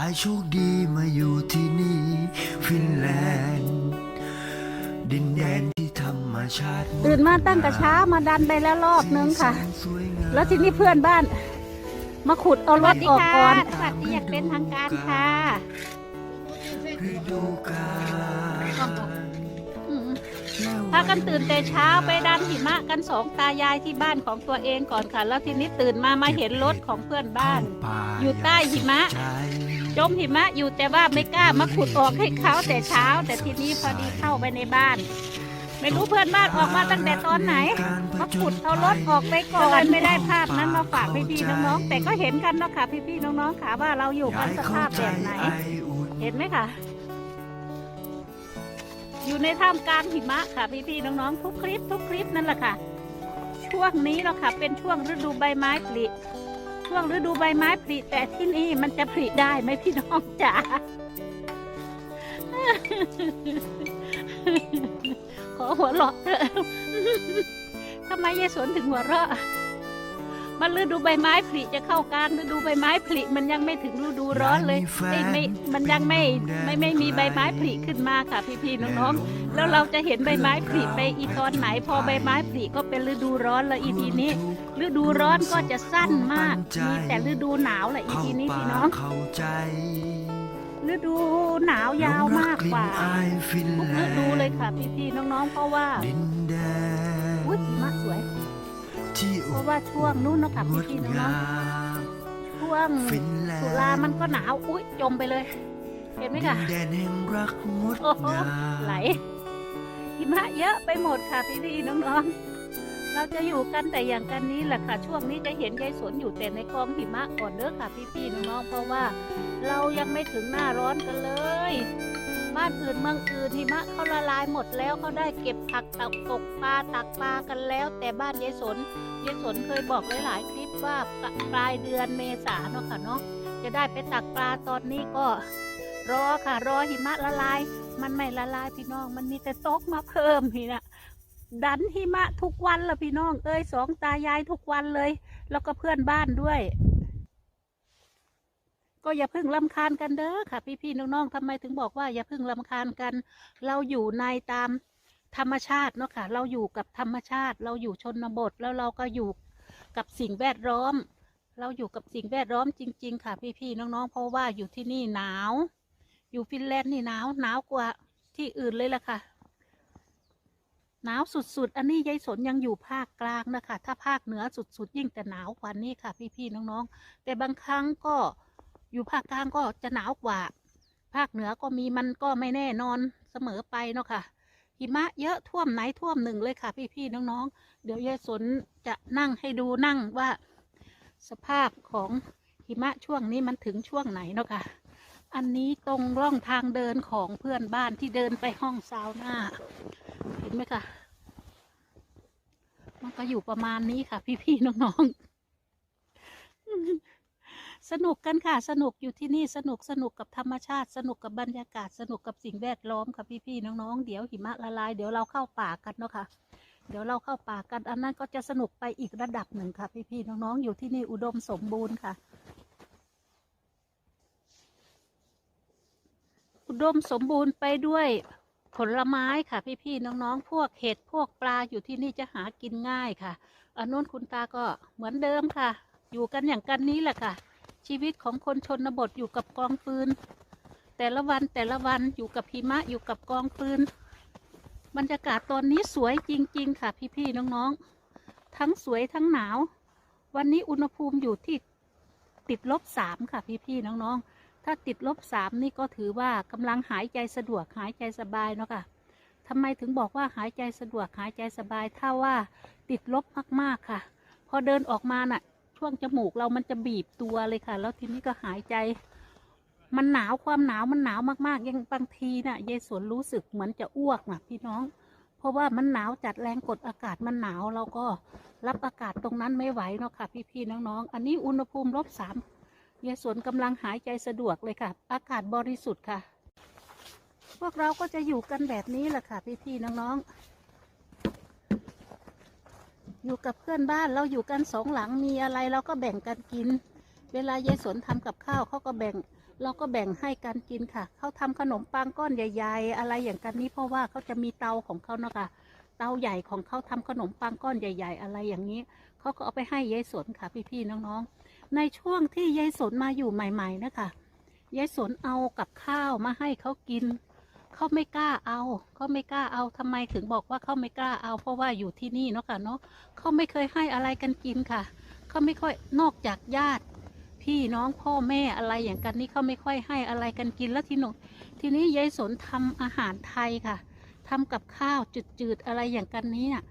ายโชคดีมาอยู่ที่นี่ฟินแลนด์ ดินแดนที่ธรรมชาติตื่นมาตั้งแต่เช้ามาดันไปแล้วรอบนึงค่ะ แล้วทีนี้เพื่อนบ้าน มาขุดเอารถออกก่อน สวัสดีอย่างเป็นทางการค่ะฤดูกาลอืมพากันตื่นแต่เช้าไปดันหิมะกันสองตายายที่บ้านของตัวเองก่อนค่ะ แล้วทีนี้ตื่นมามาเห็นรถของเพื่อนบ้าน อยู่ใต้หิมะใจจมหิมะอยู่แต่ว่าไม่กล้ามาขุดออกให้เขาแต่เช้า แต่ทีนี้พอดีเข้าไปในบ้าน ไม่รู้เพื่อนบ้านออกมาตั้งแต่ตอนไหนมาขุดเอารถออกไปก่อนไม่ได้ภาพนั้นมาฝากพี่ๆน้องๆแต่ก็เห็นกันเนาะค่ะพี่ๆน้องๆค่ะว่าเราอยู่กันสภาพแบบไหน เห็นไหมคะอยู่ในท่ามกลางหิมะค่ะพี่ๆน้องๆทุกคลิปทุกคลิปนั่นแหละค่ะ ช่วงนี้เนาะค่ะเป็นช่วงฤดูใบไม้ผลิช่วงฤดูใบไม้ผลิแต่ที่นี่มันจะผลิได้ไหมพี่น้องจ๋า ขอหัวเราะเถอะทำไมยายสวนถึงหัวเราะ มันฤดูใบไม้ผลิจะเข้ากลางฤดูใบไม้ผลิมันยังไม่ถึงฤดูร้อนเลยไม่ไม่มันยังไม่ไม่ไม่มีใบไม้ผลิขึ้นมาค่ะพี่ๆน้องๆแล้วเราจะเห็นใบไม้ผลิไปอีตอนไหน พอใบไม้ผลิก็เป็นฤดูร้อนแล้วอีทีนี้ ฤดูร้อนก็จะสั้นมากมีแต่ฤดูหนาวแหละอีทีนี้พี่น้องเข้าใจ ฤดูหนาวยาวมากกว่าหลงรัลิ้นอายฟินทุกแลฤนด์ดูเลยค่ะพี่ๆน้องๆ เพราะว่าดินแดนอุ้ยหิมะสวยที่เพอบราะว่าช่วงนู้นเนาะค่ะงดพี่ๆน้งาองมๆช่วงฟินแลนด์ตุลามันก็หนาวอุ้ยจมไปเลย เห็นไหมดิคะนแดนแห่งรักงดโอ้โหงามไหลหิมะเยอะไปหมดค่ะพี่ๆน้องๆ เราจะอยู่กันแต่อย่างกันนี้แหละค่ะ ช่วงนี้จะเห็นยายสนอยู่แต่ในกองหิมะก่อนเด้อค่ะพี่ๆน้องๆเพราะว่าเรายังไม่ถึงหน้าร้อนกันเลย บ้านอื่นเมืองอื่นหิมะเขาละลายหมดแล้วเขาได้เก็บผักตกตกปลาตักปลากันแล้ว แต่บ้านยายสนยายสนเคยบอกหลายๆคลิปว่าปลายเดือนเมษาเนาะค่ะเนาะจะได้ไปตักปลาตอนนี้ก็ รอค่ะ รอหิมะละลาย มันไม่ละลายพี่น้องมันมีแต่ตกมาเพิ่มพี่นะ ดันหิมะทุกวันละพี่น้อง เอ้ยสองตายายทุกวันเลย แล้วก็เพื่อนบ้านด้วย ก็อย่าเพิ่งลำคาญกันเด้อค่ะ พี่ๆน้องๆทำไมถึงบอกว่า อย่าเพิ่งลำคาญกัน เราอยู่ในตามธรรมชาติเนาะค่ะ เราอยู่กับธรรมชาติ เราอยู่ชนบทแล้วเราก็อยู่กับสิ่งแวดล้อม เราอยู่กับสิ่งแวดล้อมจริง ๆ ค่ะ พี่ๆน้องๆเพราะว่าอยู่ที่นี่หนาว อยู่ฟินแลนด์นี่หนาวหนาวกว่าที่อื่นเลยล่ะค่ะ หนาวสุดๆ อันนี้ยายสนยังอยู่ภาคกลางนะคะ ถ้าภาคเหนือสุดๆ ยิ่งแต่หนาวกว่านี้ค่ะ พี่ๆน้องๆ แต่บางครั้งก็อยู่ภาคกลางก็จะหนาวกว่า ภาคเหนือก็มีมันก็ไม่แน่นอนเสมอไปเนาะค่ะหิมะเยอะท่วมไหนท่วมหนึ่งเลยค่ะ พี่ๆน้องๆ เดี๋ยวยายสนจะนั่งให้ดูนั่งว่า สภาพของหิมะช่วงนี้มันถึงช่วงไหนเนาะค่ะ อันนี้ตรงร่องทางเดินของเพื่อนบ้านที่เดินไปห้องซาวน่าเห็นไหมคะ มันก็อยู่ประมาณนี้ค่ะ พี่ๆน้องๆ สนุกกันค่ะ สนุกอยู่ที่นี่สนุกสนุกกับธรรมชาติ สนุกกับบรรยากาศสนุกกับสิ่งแวดล้อมค่ะพี่ๆน้องๆ เดี๋ยวหิมะละลายเดี๋ยวเราเข้าป่ากันเนาะค่ะเดี๋ยวเราเข้าป่ากันอันนั้นก็จะสนุกไปอีกระดับหนึ่งค่ะ พี่ๆน้องๆอยู่ที่นี่อุดมสมบูรณ์ค่ะ อุดมสมบูรณ์ไปด้วยผลไม้ค่ะ พี่ๆน้องๆ พวกเห็ดพวกปลาอยู่ที่นี่จะหากินง่ายค่ะอันนู้นคุณตาก็เหมือนเดิมค่ะ อยู่กันอย่างกันนี้แหละค่ะ ชีวิตของคนชนบทอยู่กับกองฟืน แต่ละวันแต่ละวันอยู่กับหิมะอยู่กับกองฟืนบรรยากาศตอนนี้สวยจริง ๆ ค่ะ พี่ๆน้องๆ ทั้งสวยทั้งหนาว วันนี้อุณหภูมิอยู่ที่ติดลบสามค่ะ พี่ๆน้องๆ ถ้าติดลบสามนี่ก็ถือว่ากำลังหายใจสะดวกหายใจสบายเนาะค่ะทำไมถึงบอกว่าหายใจสะดวกหายใจสบาย ถ้าว่าติดลบมากๆค่ะ พอเดินออกมาน่ะ ช่วงจมูกเรามันจะบีบตัวเลยค่ะ แล้วทีนี้ก็หายใจ มันหนาวความหนาวมันหนาวมากๆ ยังบางทีน่ะยายสวนรู้สึกเหมือนจะอ้วกน่ะพี่น้อง เพราะว่ามันหนาวจัดแรงกดอากาศมันหนาวเราก็รับอากาศตรงนั้นไม่ไหวเนาะค่ะ พี่ๆน้องๆ อันนี้อุณหภูมิลบสาม ยายสวนกำลังหายใจสะดวกเลยค่ะ อากาศบริสุทธิ์ค่ะ พวกเราก็จะอยู่กันแบบนี้แหละค่ะ พี่ๆน้องๆ อยู่กับเพื่อนบ้านเราอยู่กันสองหลังมีอะไรเราก็แบ่งกันกิน เวลายายสวนทำกับข้าวเขาก็แบ่ง เราก็แบ่งให้กันกินค่ะเขาทำขนมปังก้อนใหญ่ ๆ อะไรอย่างกันนี้เพราะว่าเขาจะมีเตาของเขาเนาะค่ะเตาใหญ่ของเขาทำขนมปังก้อนใหญ่ ๆ อะไรอย่างนี้ เขาก็เอาไปให้ยายสวนค่ะพี่ๆน้องๆ ในช่วงที่ยายสนมาอยู่ใหม่ ๆ นะคะยายสนเอากับข้าวมาให้เขากินเขาไม่กล้าเอาเขาไม่กล้าเอาทำไมถึงบอกว่าเขาไม่กล้าเอา เพราะว่าอยู่ที่นี่เนาะค่ะเนาะเขาไม่เคยให้อะไรกันกินค่ะเขาไม่ค่อยนอกจากญาติ พี่น้องพ่อแม่อะไรอย่างกันนี่เขาไม่ค่อยให้อะไรกันกินแล้วทีหนทีนี้ยายสนทำอาหารไทยค่ะทำกับข้าวจืดๆอะไรอย่างกันนี้น่ะ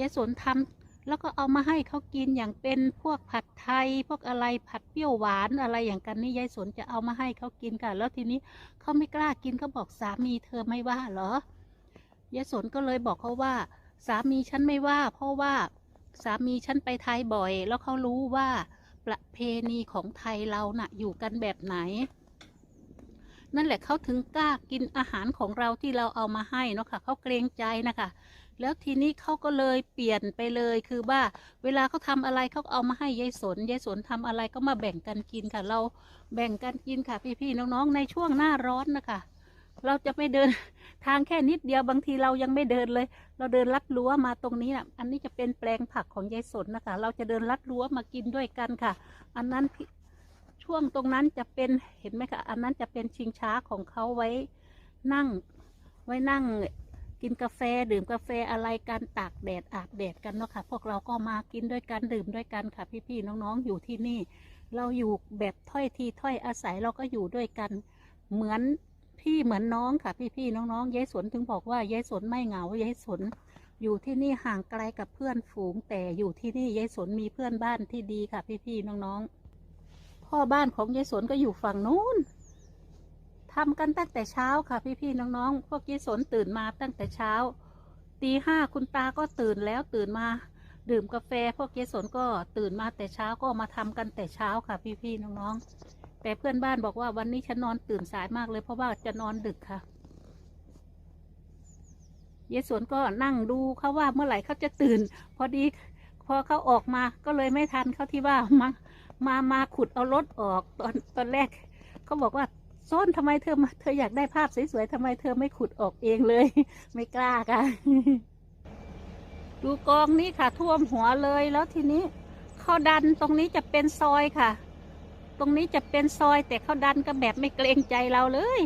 ยายสนทำ แล้วก็เอามาให้เขากินอย่างเป็นพวกผัดไทย พวกอะไรผัดเปรี้ยวหวานอะไรอย่างกันนี่ยายสนจะเอามาให้เขากินค่ะ แล้วทีนี้เขาไม่กล้ากินเขาบอกสามีเธอไม่ว่าเหรอยายสนก็เลยบอกเขาว่า สามีฉันไม่ว่า เพราะว่าสามีฉันไปไทยบ่อย แล้วเขารู้ว่าประเพณีของไทยเราน่ะ อยู่กันแบบไหน นั่นแหละเขาถึงกล้ากินอาหารของเราที่เราเอามาให้เนาะค่ะเขาเกรงใจนะคะ แล้วทีนี้เขาก็เลยเปลี่ยนไปเลยคือว่าเวลาเขาทำอะไรเขาเอามาให้ยายสนยายสนทำอะไรก็มาแบ่งกันกินค่ะ เราแบ่งกันกินค่ะ พี่ๆน้องๆในช่วงหน้าร้อนนะคะ เราจะไม่เดินทางแค่นิดเดียวบางทีเรายังไม่เดินเลย เราเดินลัดรั้วมาตรงนี้นะอันนี้จะเป็นแปลงผักของยายสนนะคะ เราจะเดินลัดรั้วมากินด้วยกันค่ะ อันนั้นช่วงตรงนั้นจะเป็นเห็นไหมคะอันนั้นจะเป็นชิงช้าของเขาไว้นั่งไว้นั่ง กินกาแฟดื่มกาแฟอะไรกันตากแดดอาบแดดกันเนาะค่ะ พวกเราก็มากินด้วยกันดื่มด้วยกันค่ะ พี่ๆน้องๆอยู่ที่นี่ เราอยู่แบบถ้อยทีถ้อยอาศัยเราก็อยู่ด้วยกันเหมือนพี่เหมือนน้องค่ะ พี่ๆน้องๆยายสนถึงบอกว่ายายสนไม่เหงายายสนอยู่ที่นี่ห่างไกลกับเพื่อนฝูง แต่อยู่ที่นี่ยายสนมีเพื่อนบ้านที่ดีค่ะ พี่ๆน้องๆพ่อบ้านของยายสนก็อยู่ฝั่งนู้น ทำกันตั้งแต่เช้าค่ะ พี่ๆน้องๆพวกยายสนตื่นมาตั้งแต่เช้าตีห้าคุณตาก็ตื่นแล้วตื่นมา ดื่มกาแฟ พวกยายสนก็ตื่นมาแต่เช้าก็มาทำกันแต่เช้าค่ะ พี่ๆน้องๆแต่เพื่อนบ้านบอกว่าวันนี้ฉันนอนตื่นสายมากเลยเพราะว่าจะนอนดึกค่ะยายสวนก็นั่งดูเขาว่าเมื่อไหร่เขาจะตื่น พอดีพอเขาออกมาก็เลยไม่ทันเขาที่ว่ามามามาขุดเอารถออกตอนตอนแรกเขาบอกว่า ส้นทำไมเธอมาเธออยากได้ภาพสวยๆทำไมเธอไม่ขุดออกเองเลย ไม่กล้าค่ะ ดูกองนี้ค่ะ ท่วมหัวเลยแล้วทีนี้เขาดันตรงนี้จะเป็นซอยค่ะ ตรงนี้จะเป็นซอย แต่เขาดันก็แบบไม่เกรงใจเราเลย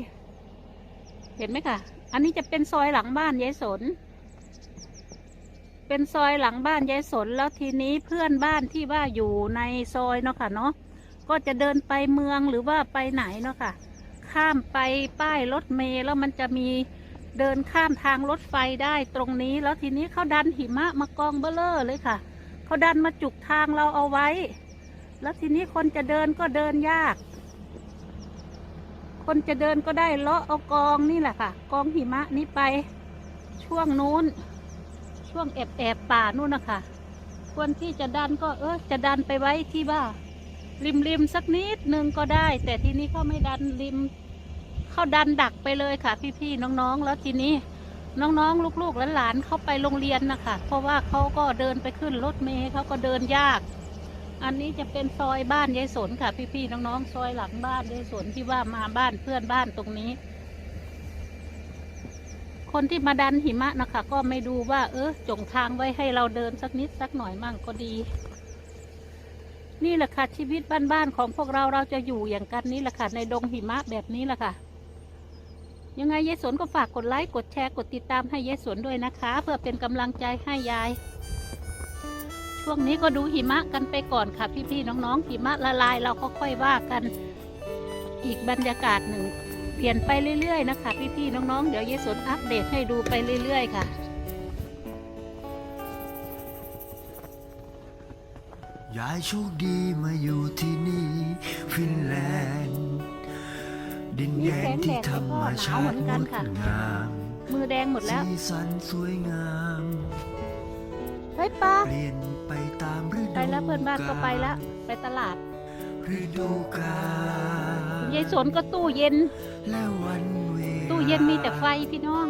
เห็นไหมค่ะ อันนี้จะเป็นซอยหลังบ้านยายสน เป็นซอยหลังบ้านยายสนแล้วทีนี้เพื่อนบ้านที่ว่าอยู่ในซอยเนาะค่ะเนาะก็จะเดินไปเมืองหรือว่าไปไหนเนาะค่ะ ข้ามไปป้ายรถเมล์แล้วมันจะมีเดินข้ามทางรถไฟได้ตรงนี้ แล้วทีนี้เขาดันหิมะมากองเบ้อเลอเลยค่ะเขาดันมาจุกทางเราเอาไว้ แล้วทีนี้คนจะเดินก็เดินยาก คนจะเดินก็ได้เลาะเอากองนี่แหละค่ะ กองหิมะนี้ไป ช่วงนู้น ช่วงแอบแอบป่านู่นนะคะควรที่จะดันก็เออจะดันไปไว้ที่ว่าริมริมๆสักนิดนึงก็ได้ แต่ทีนี้เขาไม่ดันริม เขาดันดักไปเลยค่ะ พี่ๆน้องๆ แล้วทีนี้น้องๆ ลูกๆหลานๆเขาไปโรงเรียนนะคะเพราะว่าเขาก็เดินไปขึ้นรถเมล์เขาก็เดินยาก อันนี้จะเป็นซอยบ้านยายสนค่ะ พี่ๆน้องๆซอยหลังบ้านยายสนที่ว่ามาบ้านเพื่อนบ้านตรงนี้ คนที่มาดันหิมะนะคะ ก็ไม่ดูว่า เออจงทางไว้ให้เราเดินสักนิดสักหน่อยมั่งก็ดี นี่แหละค่ะชีวิตบ้านๆของพวกเราเราจะอยู่อย่างกันนี้แหละค่ะในดงหิมะแบบนี้แหละค่ะ ยังไงยายสนก็ฝากกดไลค์กดแชร์กดติดตามให้ยายสนด้วยนะคะ เพื่อเป็นกำลังใจให้ยาย ช่วงนี้ก็ดูหิมะกันไปก่อนค่ะพี่ๆน้องๆหิมะละลายเราก็ค่อยว่ากันอีกบรรยากาศหนึ่งเปลี่ยนไปเรื่อยๆนะคะพี่ๆน้องๆเดี๋ยวยายสนอัปเดตให้ดูไปเรื่อยๆค่ะยายโชคดีมาอยู่ที่นี่ฟินแลนด์ ดินแดนที่ธรรมชาติงดงามมือแดงหมดแล้ว สีสันสวยงาม เฮ้ยป้าเปลี่ยนไปตามฤดูไปแล้วเพื่อนบ้านก็ไปแล้ว ไปตลาดฤดูกาลยายสนก็ตู้เย็น และวันเวลาตู้เย็นมีแต่ไฟพี่น้อง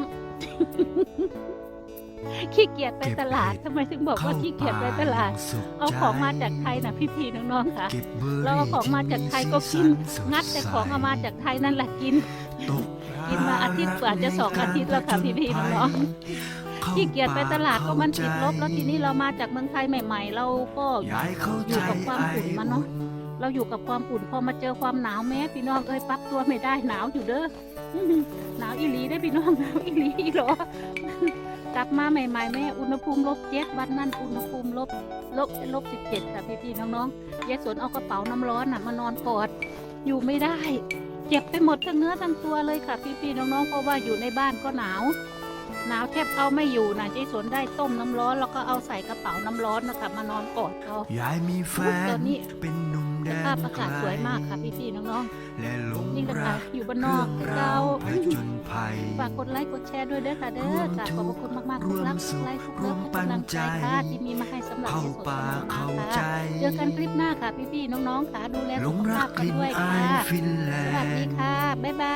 ขี้เกียจไปตลาดทำไมถึงบอกว่าขี้เกียจไปตลาด เอาของมาจากไทยนะพี่ๆน้องๆค่ะก็บบรี่เราเอาของมาจากไทยก็กินที่สีสังัดแต่ของเอามาจากไทยนั่นแหละกินตกกินมาอาทิตย์กว่าจะสองอาทิตย์แล้วค่ะพี่ๆน้องขี้เกียจไปตลาดก็มันติดลบ แล้วทีนี้เรามาจากเมืองไทยใหม่ ๆ เราก็ยายเข้าอใจยู่กับความอุ่นมันเนาะเราอยู่กับความอุ่นพอมาเจอความหนาวแม้พี่น้องเอ้ยปรับตัวไม่ได้หนาวอยู่เด้ออื้อหือหนาวอีหลีได้อพี่น้องหนาวอีหลีอีหรอ กลับมาใหม่ๆแม่อุณหภูมิลบเจ็ดวันนั้นอุณหภูมิลบลบลบสิบเจ็ดค่ะพี่ๆน้องๆยายสนเอากระเป๋าน้ำร้อนน่ะมานอนกอดอยู่ไม่ได้ เจ็บไปหมดทั้งเนื้อทั้งตัวเลยค่ะ พี่ๆน้องๆเพราะว่าอยู่ในบ้านก็หนาว หนาวแทบเอาไม่อยู่นะยายสนได้ต้มน้ำร้อนแล้วก็เอาใส่กระเป๋าน้ำร้อนนะคะมานอนกอดเขายายมีแฟตอนนนี้เป็นหนุ่มแด สนภาพอากาศสวยมากค่ะพี่ๆน้องและหลงๆนี่ก็รัค่ะกอยู่บ้านนเรื่ออกงเราราวผจญภัยฝากกดไลค์กดแชร์ด้วยเด้อค่ะเด้อกราบขอบพระคุณมากๆทุกรักทุกไลค์ทุกเลิฟทุกกำลังใจค่ะที่มีมาให้สำหรับเข้าในส่วนป่าของเข้าเราใจค่ะเจอกันคลิปหน้าค่ะพี่ๆน้องๆค่ะดูแลหลสุงขรัภากพกกันลิ่นด้วยอาค่ะยฟินแลสวัสดีนด์ค่ะบ๊ายบาย